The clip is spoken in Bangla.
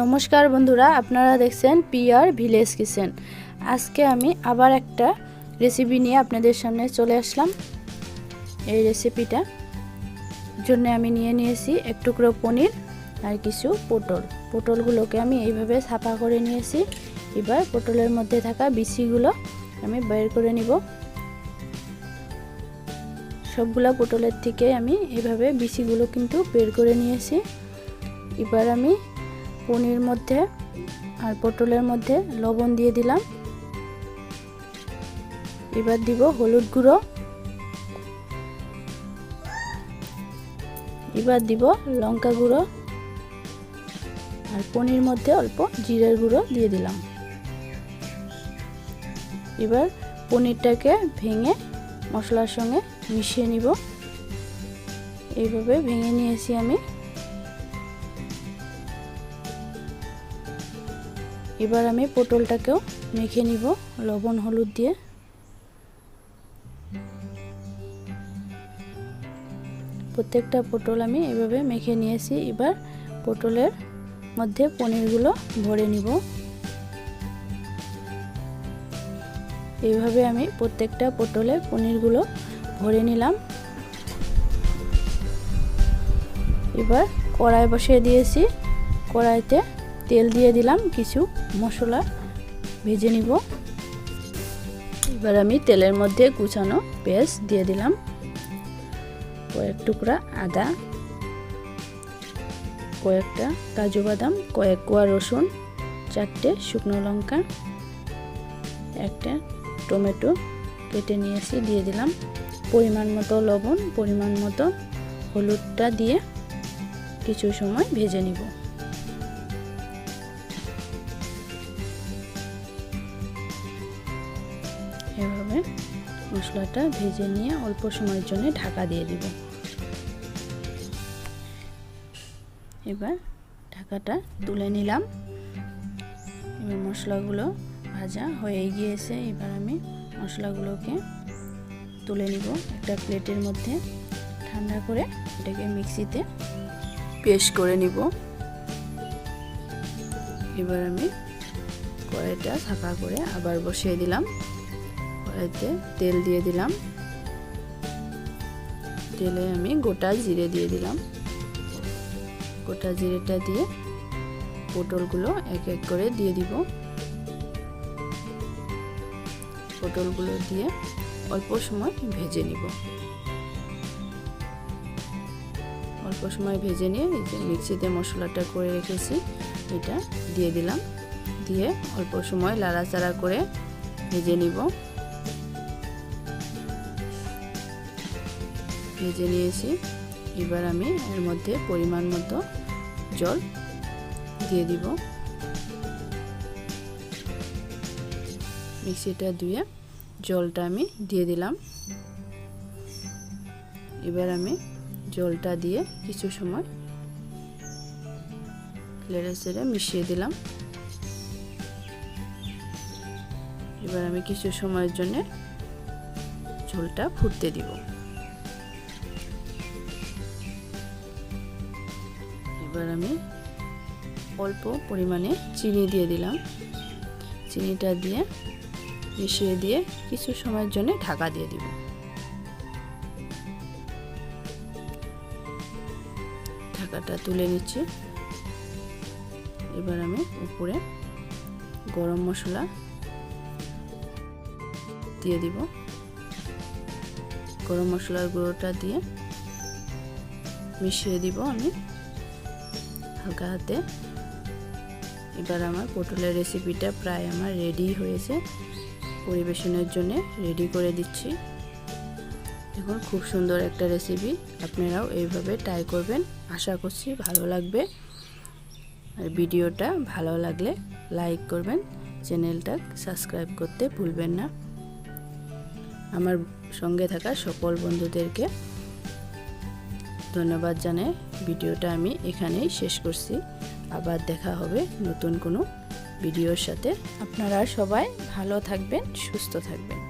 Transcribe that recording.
নমস্কার বন্ধুরা, আপনারা দেখছেন পিয়ার ভিলেজ কিচেন আজকে আমি আবার একটা রেসিপি নিয়ে আপনাদের সামনে চলে আসলাম। এই রেসিপিটা জন্য আমি নিয়ে নিয়েছি এক টুকরো পনির আর কিছু পটল। পটলগুলোকে আমি এইভাবে ছাপা করে নিয়েছি। এবার পটলের মধ্যে থাকা বিচিগুলো আমি বের করে নিব। সবগুলা পটলের থেকে আমি এভাবে বিচিগুলো কিন্তু বের করে নিয়েছি। এবার আমি পনির মধ্যে আর পটলের মধ্যে লবণ দিয়ে দিলাম। এবার দিব হলুদ গুঁড়ো। এবার দিব লঙ্কা গুঁড়ো। আর পনির মধ্যে অল্প জিরের গুঁড়ো দিয়ে দিলাম। এবার পনিরটাকে ভেঙে মশলার সঙ্গে মিশিয়ে নিব। এইভাবে ভেঙে নিয়েছি আমি। এবার আমি পটলটাকেও মেখে নিব, লবণ, হলুদ দিয়ে। প্রত্যেকটা পটল আমি এভাবে মেখে নিয়েছি। এবার পটলের মধ্যে পনিরগুলো ভরে নিব। এইভাবে আমি প্রত্যেকটা পটলে পনিরগুলো ভরে নিলাম। এবার কড়াই বসিয়ে দিয়েছি। কড়াইতে তেল দিয়ে দিলাম কিছু মশলা, ভেজে নিব। এবার আমি তেলের মধ্যে কুচানো পেঁয়াজ দিয়ে দিলাম। কয়েক টুকরা আদা, কয়েকটা কাজু বাদাম, কয়েক কোয়া রসুন, চারটে শুকনো লঙ্কা, একটা টমেটো কেটে নিয়েছি, দিয়ে দিলাম। পরিমাণ মতো লবণ, পরিমাণ মতো হলুদটা দিয়ে কিছু সময় ভেজে নিব। এভাবে মশলাটা ভেজে নিয়ে অল্প সময়ের জন্য ঢাকা দিয়ে দিব। এবার ঢাকাটা তুলে নিলাম। এবার মশলাগুলো ভাজা হয়ে গিয়েছে। এবার আমি মশলাগুলোকে তুলে নিব একটা প্লেটের মধ্যে। ঠান্ডা করে এটাকে মিক্সিতে পেস্ট করে নিব। এবার আমি কড়াইটা ছাপা করে আবার বসিয়ে দিলাম। কড়াইতে তেল দিয়ে দিলাম। তেলে আমি গোটা জিরে দিয়ে দিলাম। গোটা জিরেটা দিয়ে পটলগুলো এক এক করে দিয়ে দিব। পটলগুলো দিয়ে অল্প সময় ভেজে নিব। অল্প সময় ভেজে নিয়ে এই যে মিক্সিতে মশলাটা করে রেখেছি, এটা দিয়ে দিলাম। দিয়ে অল্প সময় লাড়াচাড়া করে ভেজে নিব। ভেজে নিয়েছি। এবার আমি এর মধ্যে পরিমাণ মতো জল দিয়ে দিব। মিক্সিটা ধুয়ে জলটা আমি দিয়ে দিলাম। এবার আমি জলটা দিয়ে কিছু সময় লেড়ে চেড়ে মিশিয়ে দিলাম। এবার আমি কিছু সময়ের জন্য ঝোলটা ফুটতে দিব। এবার আমি অল্প পরিমাণে চিনি দিয়ে দিলাম। চিনিটা দিয়ে মিশিয়ে দিয়ে কিছু সময়ের জন্য ঢাকা দিয়ে দিব। ঢাকাটা তুলে নিচ্ছি। এবার আমি উপরে গরম মশলা দিয়ে দিব। গরম মশলার গুঁড়োটা দিয়ে মিশিয়ে দিব আমি। হালকা হাতে। এবার আমার পটলের রেসিপিটা প্রায় আমার রেডি হয়েছে। পরিবেশনের জন্য রেডি করে দিচ্ছি। দেখুন, খুব সুন্দর একটা রেসিপি আপনারাও এইভাবে ট্রাই করবেন। আশা করছি ভালো লাগবে। আর ভিডিওটা ভালো লাগলে লাইক করবেন। চ্যানেলটা সাবস্ক্রাইব করতে ভুলবেন না। আমার সঙ্গে থাকা সকল বন্ধুদেরকে ধন্যবাদ জানাই। ভিডিওটা আমি এখানেই শেষ করছি। আবার দেখা হবে নতুন কোনো ভিডিওর সাথে। আপনারা সবাই ভালো থাকবেন, সুস্থ থাকবেন।